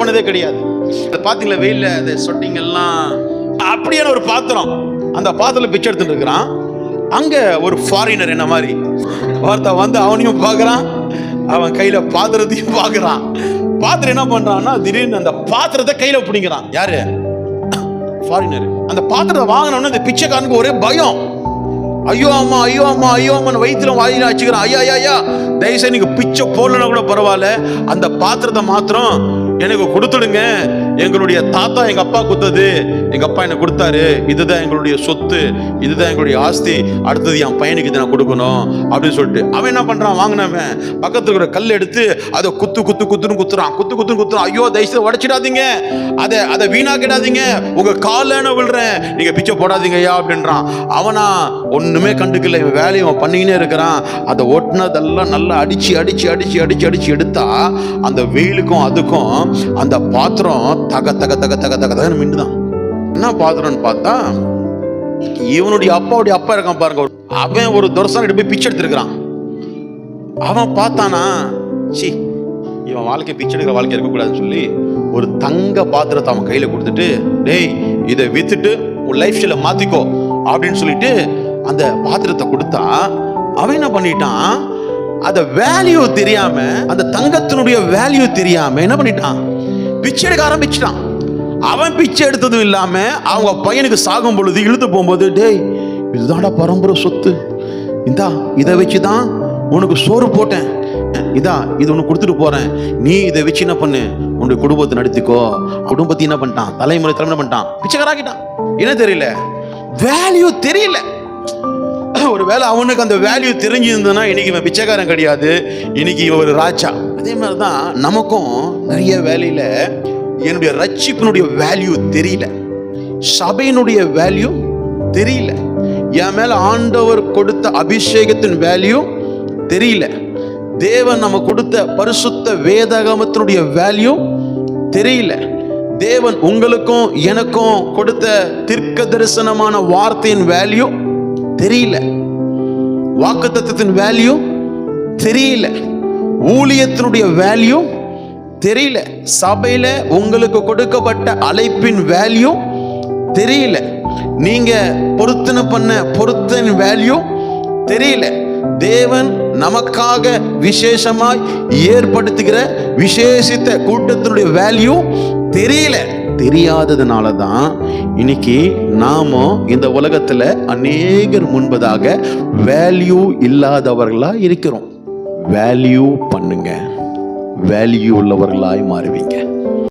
பண்ணதே கிடையாது. அது பார்த்தீங்களா வெயிலில் அந்த சொட்டிங்கெல்லாம். அப்படியான ஒரு பாத்திரம். அந்த பாத்திரத்தில் பிச்சை எடுத்துட்டு இருக்கிறான். அங்கே ஒரு ஃபாரினர் என்ன மாதிரி ஒருத்தன் வந்து அவனையும் பார்க்குறான். அவன் கையில் பாத்திரத்தையும் பார்க்குறான். பாத்திரம் என்ன பண்ணுறான்னா திடீர்னு அந்த பாத்திரத்தை கையில் பிடிக்கிறான். யாரு? ஃபாரினர் அந்த பாத்திரத்தை வாங்கினோன்னு அந்த பிச்சைக்காரனுக்கு ஒரே பயம். ஐயோ அம்மா ஐயோ அம்மா ஐயோ அம்மா வயிற்றுல வாயில வச்சுக்கிறான் ஐயா ஐயா ஐயா. தயவுசெய்து நீங்கள் பிச்சை போடலன்னா கூட பரவாயில்ல. அந்த பாத்திரத்தை மாத்திரம் எனக்கு கொடுத்துடுங்க. எங்களுடைய தாத்தா எங்க அப்பா கொடுத்தது. எங்க அப்பா எனக்கு கொடுத்தாரு. இதுதான் எங்களுடைய சொத்து. இதுதான் எங்களுடைய ஆஸ்தி. அடுத்தது என் பையனுக்கு இதை நான் கொடுக்கணும் அப்படின்னு சொல்லிட்டு. அவன் என்ன பண்றான்? வாங்கினவன். பக்கத்துல இருக்கிற கல் எடுத்து அதை குத்து குத்து குத்துன்னு குத்துறான். குத்து குத்துன்னு குத்துறான். ஐயோ தயவுசெய்து உடைச்சிடாதீங்க. அதை அதை வீணாக்கிடாதீங்க. உங்க காலில் விழுறேன். நீங்க பிச்சை போடாதீங்க ஐயா அப்படின்றான். அவனா ஒண்ணுமே கண்டுக்கல. இவன் வேலையை அவன் பண்ணிக்கினே இருக்கிறான். அதை ஒட்டினதெல்லாம் நல்லா அடிச்சு அடிச்சு அடிச்சு அடிச்சு அடிச்சு எடுத்தா அந்த வெயிலுக்கும் அதுக்கும் அந்த பாத்திரம் தக தக தக தக தக தகன்னு மின்னுதான். என்ன பாத்திரம்னு பார்த்தா இவனுடைய அப்பாவுடைய அப்பா இருக்கான் பாருங்க. அவன் ஒரு துரசான போய் பிச்சை எடுத்திருக்கிறான். அவன் பார்த்தானா சி இவன் வாழ்க்கை பிச்சை எடுக்கிற வாழ்க்கை இருக்கக்கூடாதுன்னு சொல்லி ஒரு தங்க பாத்திரத்தை அவன் கையில கொடுத்துட்டு டேய் இதை வித்துட்டு உன் லைஃப் ஸ்டைலை மாத்திக்கோ அப்படின்னு சொல்லிட்டு அந்த பாத்திரத்தை கொடுத்தா அவன் என்ன பண்ணிட்டான் அந்த வேல்யூ தெரியாம அந்த தங்கத்தினுடைய வேல்யூ தெரியாம என்ன பண்ணிட்டான்? பிச்சை எடுக்க ஆரம்பிச்சிட்டான். அவன் பிச்சை எடுத்ததும் இல்லாம அவங்க பையனுக்கு சாகும் பொழுது இழுத்து போகும்போது டேய் இதுதான்டா பரம்பரை சொத்து. இந்தா இதை வச்சு தான் உனக்கு சோறு போட்டேன். இதா இது உனக்கு கொடுத்துட்டு போறேன். நீ இதை வச்சு என்ன பண்ணு? உன்னுடைய குடும்பத்தை நடத்திக்கோ. குடும்பத்தை என்ன பண்ணிட்டான்? தலைமுறை தலைமுறை என்ன பண்ணிட்டான்? பிச்சைக்காராக்கிட்டான். என்ன தெரியல? வேல்யூ தெரியல. ஒருவேளை அவனுக்கு அந்த வேல்யூ தெரிஞ்சிருந்ததுன்னா இன்னைக்கு இவன் பிச்சைக்காரன் கிடையாது. இன்னைக்கு இவன் ஒரு ராஜா. அதே மாதிரி தான் நமக்கும் நிறைய வேலையில் என்னுடைய ரட்சிப்பினுடைய வேல்யூ தெரியல. சபையினுடைய வேல்யூ தெரியல. என் மேலே ஆண்டவர் கொடுத்த அபிஷேகத்தின் வேல்யூ தெரியல. தேவன் நம்ம கொடுத்த பரிசுத்த வேதகமத்தினுடைய வேல்யூ தெரியல. தேவன் உங்களுக்கும் எனக்கும் கொடுத்த தீர்க்க தரிசனமான வார்த்தையின் வேல்யூ தெரியல. வாக்குத்தத்தின் வேல்யூ தெரியல. ஊழியத்தினுடைய வேல்யூ தெரியல. சபையில உங்களுக்கு கொடுக்கப்பட்ட அழைப்பின் வேல்யூ தெரியல. நீங்க பொருத்தனை பண்ண பொருத்தின் வேல்யூ தெரியல. தேவன் நமக்காக விசேஷமாய் ஏற்படுத்துகிற விசேஷித்த கூட்டத்தினுடைய வேல்யூ தெரியல. தெரியாததுனால தான் இன்னைக்கு நாமும் இந்த உலகத்தில் அநேகர் முன்பதாக வேல்யூ இல்லாதவர்களாக இருக்கிறோம். வேல்யூ பண்ணுங்க. வேல்யூ உள்ளவர்களாய் மாறுவீங்க.